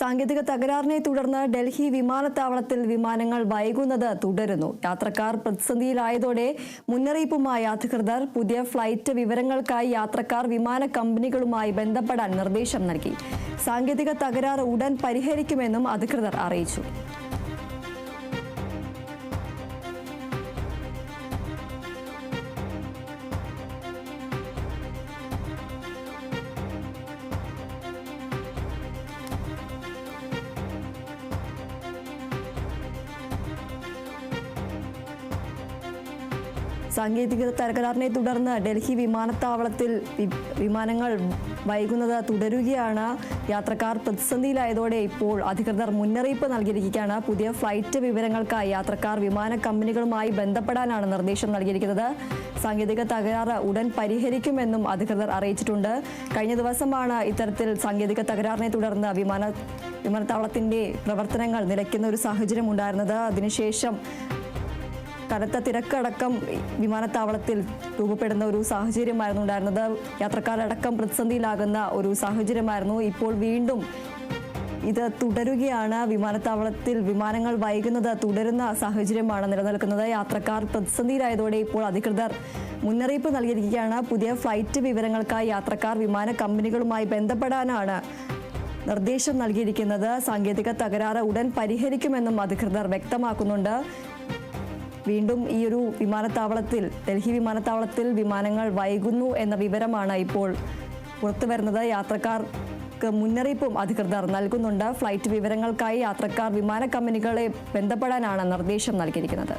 സാങ്കേതിക തകരാറിനെ തുടർന്ന് ഡൽഹി വിമാനത്താവളത്തിൽ വിമാനങ്ങൾ വൈകുന്നത് തുടരുന്നു. യാത്രക്കാർ പ്രതിസന്ധിയിലായതോടെ മുന്നറിയിപ്പുമായി അധികൃതർ പുതിയ ഫ്ലൈറ്റ് വിവരങ്ങൾക്കായി യാത്രക്കാർ വിമാന കമ്പനികളുമായി ബന്ധപ്പെടാൻ നിർദ്ദേശം നൽകി. സാങ്കേതിക തകരാറ് ഉടൻ പരിഹരിക്കുമെന്നും അധികൃതർ അറിയിച്ചു. സാങ്കേതിക തകരാറിനെ തുടർന്ന് ഡൽഹി വിമാനത്താവളത്തിൽ വിമാനങ്ങൾ വൈകുന്നത് തുടരുകയാണ്. യാത്രക്കാർ പ്രതിസന്ധിയിലായതോടെ ഇപ്പോൾ അധികൃതർ മുന്നറിയിപ്പ് നൽകിയിരിക്കുകയാണ്. പുതിയ ഫ്ലൈറ്റ് വിവരങ്ങൾക്കായി യാത്രക്കാർ വിമാന കമ്പനികളുമായി ബന്ധപ്പെടാനാണ് നിർദ്ദേശം നൽകിയിരിക്കുന്നത്. സാങ്കേതിക തകരാറ് ഉടൻ പരിഹരിക്കുമെന്നും അധികൃതർ അറിയിച്ചിട്ടുണ്ട്. കഴിഞ്ഞ ദിവസമാണ് ഇത്തരത്തിൽ സാങ്കേതിക തകരാറിനെ തുടർന്ന് വിമാന വിമാനത്താവളത്തിന്റെ പ്രവർത്തനങ്ങൾ നിലയ്ക്കുന്ന ഒരു സാഹചര്യം ഉണ്ടായിരുന്നത് അതിനുശേഷം കനത്ത തിരക്കടക്കം വിമാനത്താവളത്തിൽ രൂപപ്പെടുന്ന ഒരു സാഹചര്യമായിരുന്നു ഉണ്ടായിരുന്നത്. യാത്രക്കാരടക്കം പ്രതിസന്ധിയിലാകുന്ന ഒരു സാഹചര്യമായിരുന്നു. ഇപ്പോൾ വീണ്ടും ഇത് തുടരുകയാണ്. വിമാനത്താവളത്തിൽ വിമാനങ്ങൾ വൈകുന്നത് തുടരുന്ന സാഹചര്യമാണ് നിലനിൽക്കുന്നത്. യാത്രക്കാർ പ്രതിസന്ധിയിലായതോടെ ഇപ്പോൾ അധികൃതർ മുന്നറിയിപ്പ് നൽകിയിരിക്കുകയാണ്. പുതിയ ഫ്ലൈറ്റ് വിവരങ്ങൾക്കായി യാത്രക്കാർ വിമാന കമ്പനികളുമായി ബന്ധപ്പെടാനാണ് നിർദ്ദേശം നൽകിയിരിക്കുന്നത്. സാങ്കേതിക തകരാറ് ഉടൻ പരിഹരിക്കുമെന്നും അധികൃതർ വ്യക്തമാക്കുന്നുണ്ട്. വീണ്ടും ഈ ഒരു വിമാനത്താവളത്തിൽ ഡൽഹി വിമാനത്താവളത്തിൽ വിമാനങ്ങൾ വൈകുന്നു എന്ന വിവരമാണ് ഇപ്പോൾ പുറത്തു വരുന്നത്. യാത്രക്കാർക്ക് മുന്നറിയിപ്പും അധികൃതർ നൽകുന്നുണ്ട്. ഫ്ലൈറ്റ് വിവരങ്ങൾക്കായി യാത്രക്കാർ വിമാന കമ്പനികളെ ബന്ധപ്പെടാനാണ് നിർദ്ദേശം നൽകിയിരിക്കുന്നത്.